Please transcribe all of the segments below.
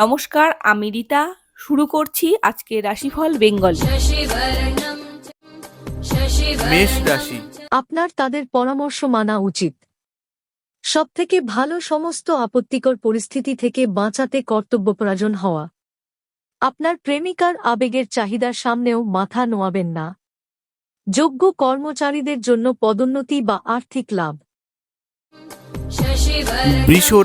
নমস্কার আমি রীতা। শুরু করছি আজকে রাশিফল বেঙ্গল। মেষ রাশি। আপনার তাদের পরামর্শ মানা উচিত। সবথেকে ভালো সমস্ত আপত্তিকর পরিস্থিতি থেকে বাঁচাতে কর্তব্যপরাজন হওয়া। আপনার প্রেমিকার আবেগের চাহিদার সামনেও মাথা নোয়াবেন না। যোগ্য কর্মচারীদের জন্য পদোন্নতি বা আর্থিক লাভ।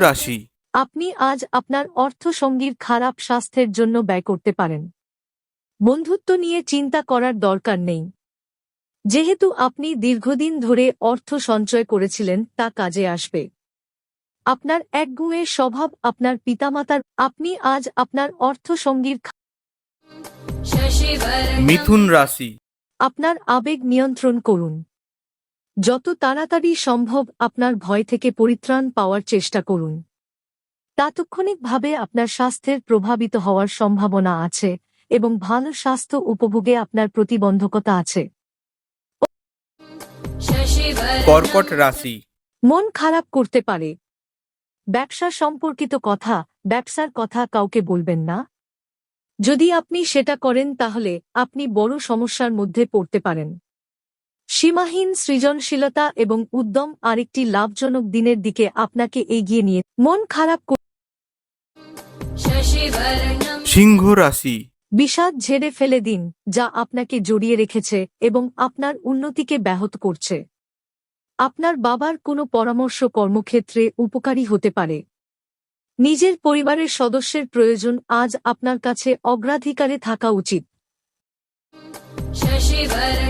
রাশি। আপনি আজ আপনার অর্থসঙ্গীর খারাপ স্বাস্থ্যের জন্য ব্যয় করতে পারেন। বন্ধুত্ব নিয়ে চিন্তা করার দরকার নেই। যেহেতু আপনি দীর্ঘদিন ধরে অর্থ সঞ্চয় করেছিলেন তা কাজে আসবে। আপনার একগুঁয়ে স্বভাব আপনার পিতামাতার আপনি আজ আপনার অর্থসঙ্গীর খা- মিথুন রাশি। আপনার আবেগ নিয়ন্ত্রণ করুন। যত তাড়াতাড়ি সম্ভব আপনার ভয় থেকে পরিত্রাণ পাওয়ার চেষ্টা করুন। তাৎক্ষণিকভাবে আপনার স্বাস্থ্যের প্রভাবিত হওয়ার সম্ভাবনা আছে এবং ভালো স্বাস্থ্য উপভোগে আপনার প্রতিবন্ধকতা আছে। কর্কট রাশি। মন খারাপ করতে পারে। ব্যবসা সম্পর্কিত কথা ব্যবসার কথা কাউকে বলবেন না। যদি আপনি সেটা করেন তাহলে আপনি বড় সমস্যার মধ্যে পড়তে পারেন। সীমাহীন সৃজনশীলতা এবং উদ্যম আরেকটি লাভজনক দিনের দিকে আপনাকে এগিয়ে নিয়ে মন খারাপ সিংহ রাশি। বিষাদ ঝেড়ে ফেলে দিন যা আপনাকে জড়িয়ে রেখেছে এবং আপনার উন্নতিকে ব্যাহত করছে। আপনার বাবার কোনো পরামর্শ কর্মক্ষেত্রে উপকারী হতে পারে। নিজের পরিবারের সদস্যের প্রয়োজন আজ আপনার কাছে অগ্রাধিকারে থাকা উচিত।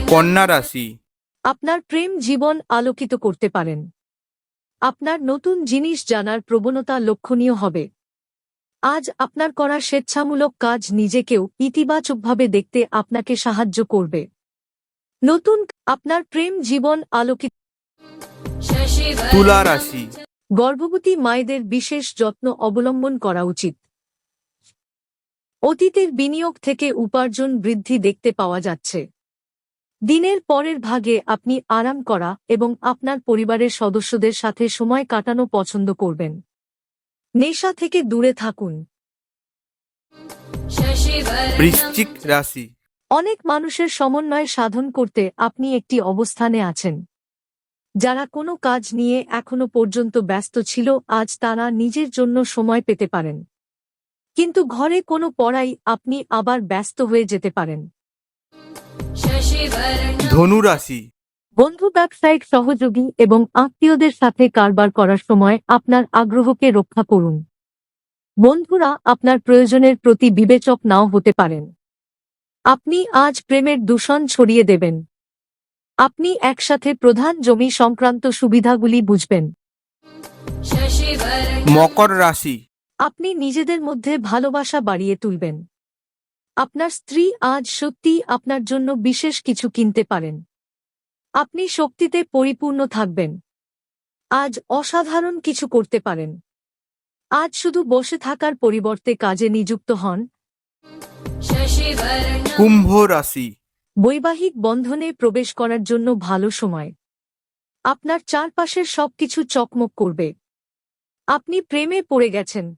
কন্যা রাশি। আপনার প্রেম জীবন আলোকিত করতে পারেন। আপনার নতুন জিনিস জানার প্রবণতা লক্ষণীয় হবে। আজ আপনার করা স্বেচ্ছামূলক কাজ নিজেকেও ইতিবাচকভাবে দেখতে আপনাকে সাহায্য করবে। নতুন আপনার প্রেম জীবন আলোকিত। তুলা রাশি। গর্ভবতী মায়েদের বিশেষ যত্ন অবলম্বন করা উচিত। অতীতের বিনিয়োগ থেকে উপার্জন বৃদ্ধি দেখতে পাওয়া যাচ্ছে। দিনের পরের ভাগে আপনি আরাম করা এবং আপনার পরিবারের সদস্যদের সাথে সময় কাটানো পছন্দ করবেন। নেশা থেকে দূরে থাকুন। বৃশ্চিক রাশি। অনেক মানুষের সমন্বয় সাধন করতে আপনি একটি অবস্থানে আছেন। যারা কোনো কাজ নিয়ে এখনও পর্যন্ত ব্যস্ত ছিল আজ তারা নিজের জন্য সময় পেতে পারেন। কিন্তু ঘরে কোনো পড়াই আপনি আবার ব্যস্ত হয়ে যেতে পারেন। ধনু রাশি। বন্ধু ব্যবসায়িক সহযোগী এবং আত্মীয়দের সাথে কারবার করার সময় আপনার আগ্রহকে রক্ষা করুন। বন্ধুরা আপনার প্রয়োজনের প্রতি বিবেচক নাও হতে পারেন। আপনি আজ প্রেমের দূষণ ছড়িয়ে দেবেন। আপনি একসাথে প্রধান জমি সংক্রান্ত সুবিধাগুলি বুঝবেন। মকর রাশি। আপনি নিজেদের মধ্যে ভালোবাসা বাড়িয়ে তুলবেন। আপনার স্ত্রী আজ সত্যিই আপনার জন্য বিশেষ কিছু কিনতে পারেন। আপনি শক্তিতে পরিপূর্ণ থাকবেন। আজ অসাধারণ কিছু করতে পারেন। আজ শুধু বসে থাকার পরিবর্তে কাজে নিযুক্ত হন। কুম্ভ রাশি। বৈবাহিক বন্ধনে প্রবেশ করার জন্য ভালো সময়। আপনার চারপাশের সবকিছু চকমক করবে। আপনি প্রেমে পড়ে গেছেন।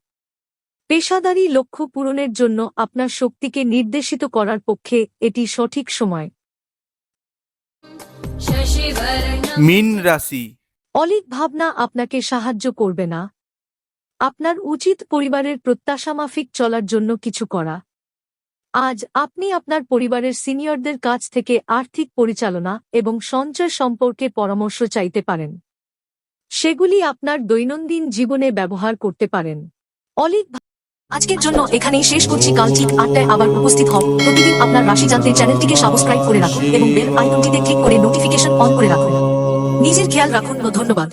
পেশাদারী লক্ষ্য পূরণের জন্য আপনার শক্তিকে নির্দেশিত করার পক্ষে এটি সঠিক সময়। মীন রাশি। অলিক ভাবনা আপনাকে সাহায্য করবে না। আপনার উচিত পরিবারের প্রত্যাশামাফিক চলার জন্য কিছু করা। আজ আপনি আপনার পরিবারের সিনিয়রদের কাছ থেকে আর্থিক পরিচালনা এবং সঞ্চয় সম্পর্কে পরামর্শ চাইতে পারেন। সেগুলি আপনার দৈনন্দিন জীবনে ব্যবহার করতে পারেন। অলিক আজকের জন্য এখানেই শেষ করছি কাল ঠিক আটটায় আবার উপস্থিত হব প্রতিদিন আপনার রাশি জানতে চ্যানেলটিকে সাবস্ক্রাইব করে রাখুন এবং বেল আইকনটিতে ক্লিক করে নোটিফিকেশন অন করে রাখুন। নিজের খেয়াল রাখুন ধন্যবাদ।